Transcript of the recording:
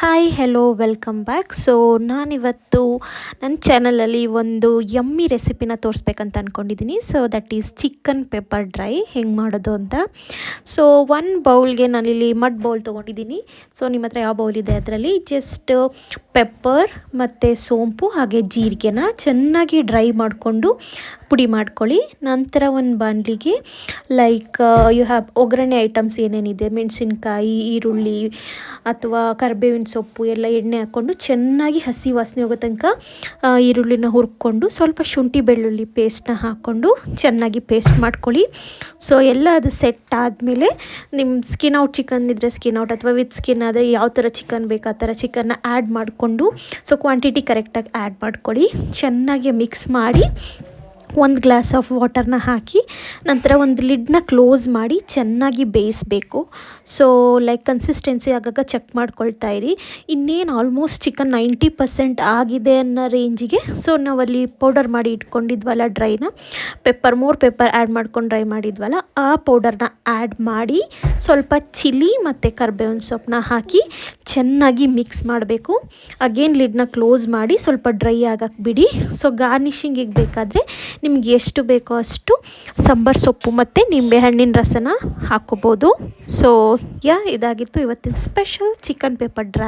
Hi hello welcome back so ನಾನಿವತ್ತು ನನ್ನ ಚಾನಲಲ್ಲಿ ಒಂದು ಯಮ್ಮಿ ರೆಸಿಪಿನ ತೋರಿಸ್ಬೇಕಂತ ಅಂದ್ಕೊಂಡಿದ್ದೀನಿ so that is chicken pepper dry ಹೆಂಗೆ ಮಾಡೋದು ಅಂತ? ಸೊ ಒನ್ ಬೌಲ್ಗೆ ನಾನಿಲ್ಲಿ ಮಡ್ ಬೌಲ್ ತೊಗೊಂಡಿದ್ದೀನಿ ಸೊ ನಿಮ್ಮ ಹತ್ರ ಯಾವ ಬೌಲ್ ಇದೆ ಅದರಲ್ಲಿ? ಜಸ್ಟ್ ಪೆಪ್ಪರ್ ಮತ್ತು ಸೋಂಪು, ಹಾಗೆ ಜೀರಿಗೆನ ಚೆನ್ನಾಗಿ ಡ್ರೈ ಮಾಡಿಕೊಂಡು ಪುಡಿ ಮಾಡ್ಕೊಳ್ಳಿ. ನಂತರ ಒಂದು ಬಾಂಡ್ಲಿಗೆ ಲೈಕ್ ಯು ಹ್ಯಾವ್ ಒಗ್ಗರಣೆ ಐಟಮ್ಸ್ ಏನೇನಿದೆ? ಮೆಣಸಿನ್ಕಾಯಿ, ಈರುಳ್ಳಿ ಅಥವಾ ಕರಿಬೇವಿನ ಸೊಪ್ಪು, ಎಲ್ಲ ಎಣ್ಣೆ ಹಾಕ್ಕೊಂಡು ಚೆನ್ನಾಗಿ ಹಸಿ ವಾಸನೆ ಹೋಗೋ ತನಕ ಈರುಳ್ಳಿನ ಹುರ್ಕೊಂಡು ಸ್ವಲ್ಪ ಶುಂಠಿ ಬೆಳ್ಳುಳ್ಳಿ ಪೇಸ್ಟ್ನ ಹಾಕ್ಕೊಂಡು ಚೆನ್ನಾಗಿ ಪೇಸ್ಟ್ ಮಾಡ್ಕೊಳ್ಳಿ. ಸೊ ಎಲ್ಲ ಅದು ಸೆಟ್ ಆದಮೇಲೆ ನಿಮ್ಮ ಸ್ಕಿನ್ ಔಟ್ ಚಿಕನ್ ಇದ್ದರೆ ಸ್ಕಿನ್ ಔಟ್ ಅಥವಾ ವಿತ್ ಸ್ಕಿನ್ ಆದರೆ ಯಾವ ಥರ ಚಿಕನ್ ಬೇಕು, ಆ ಥರ ಚಿಕನ್ನ ಆ್ಯಡ್ ಮಾಡಿಕೊಂಡು ಸೊ ಕ್ವಾಂಟಿಟಿ ಕರೆಕ್ಟಾಗಿ ಆ್ಯಡ್ ಮಾಡ್ಕೊಳ್ಳಿ. ಚೆನ್ನಾಗಿ ಮಿಕ್ಸ್ ಮಾಡಿ ಒಂದು ಗ್ಲಾಸ್ ಆಫ್ ವಾಟರ್ನ ಹಾಕಿ ನಂತರ ಒಂದು ಲಿಡ್ನ ಕ್ಲೋಸ್ ಮಾಡಿ ಚೆನ್ನಾಗಿ ಬೇಯಿಸಬೇಕು. ಸೊ ಲೈಕ್ ಕನ್ಸಿಸ್ಟೆನ್ಸಿ ಆಗಾಗ ಚೆಕ್ ಮಾಡ್ಕೊಳ್ತಾ ಇರಿ. ಇನ್ನೇನು ಆಲ್ಮೋಸ್ಟ್ ಚಿಕನ್ ನೈಂಟಿ ಪರ್ಸೆಂಟ್ ಆಗಿದೆ ಅನ್ನೋ ರೇಂಜಿಗೆ ಸೊ ನಾವಲ್ಲಿ ಪೌಡರ್ ಮಾಡಿ ಇಟ್ಕೊಂಡಿದ್ವಲ್ಲ ಡ್ರೈನ ಪೆಪ್ಪರ್ ಮೋರ್ ಪೆಪ್ಪರ್ ಆ್ಯಡ್ ಮಾಡ್ಕೊಂಡು ಡ್ರೈ ಮಾಡಿದ್ವಲ್ಲ, ಆ ಪೌಡರ್ನ ಆ್ಯಡ್ ಮಾಡಿ ಸ್ವಲ್ಪ ಚಿಲ್ಲಿ ಮತ್ತು ಕರ್ಬೇವಿನ ಸೊಪ್ಪನ್ನ ಹಾಕಿ ಚೆನ್ನಾಗಿ ಮಿಕ್ಸ್ ಮಾಡಬೇಕು. ಅಗೇನ್ ಲಿಡ್ನ ಕ್ಲೋಸ್ ಮಾಡಿ ಸ್ವಲ್ಪ ಡ್ರೈ ಆಗಕ್ಕೆ ಬಿಡಿ. ಸೊ ಗಾರ್ನಿಷಿಂಗಿಗೆ ಬೇಕಾದರೆ ನಿಮ್ಗೆ ಎಷ್ಟು ಬೇಕೋ ಅಷ್ಟು ಸಾಂಬಾರ್ ಸೊಪ್ಪು ಮತ್ತು ನಿಂಬೆಹಣ್ಣಿನ ರಸನ ಹಾಕ್ಕೋಬೋದು. ಸೊ ಯಾ ಇದಾಗಿತ್ತು ಇವತ್ತಿನ ಸ್ಪೆಷಲ್ ಚಿಕನ್ ಪೇಪರ್ ಡ್ರೈ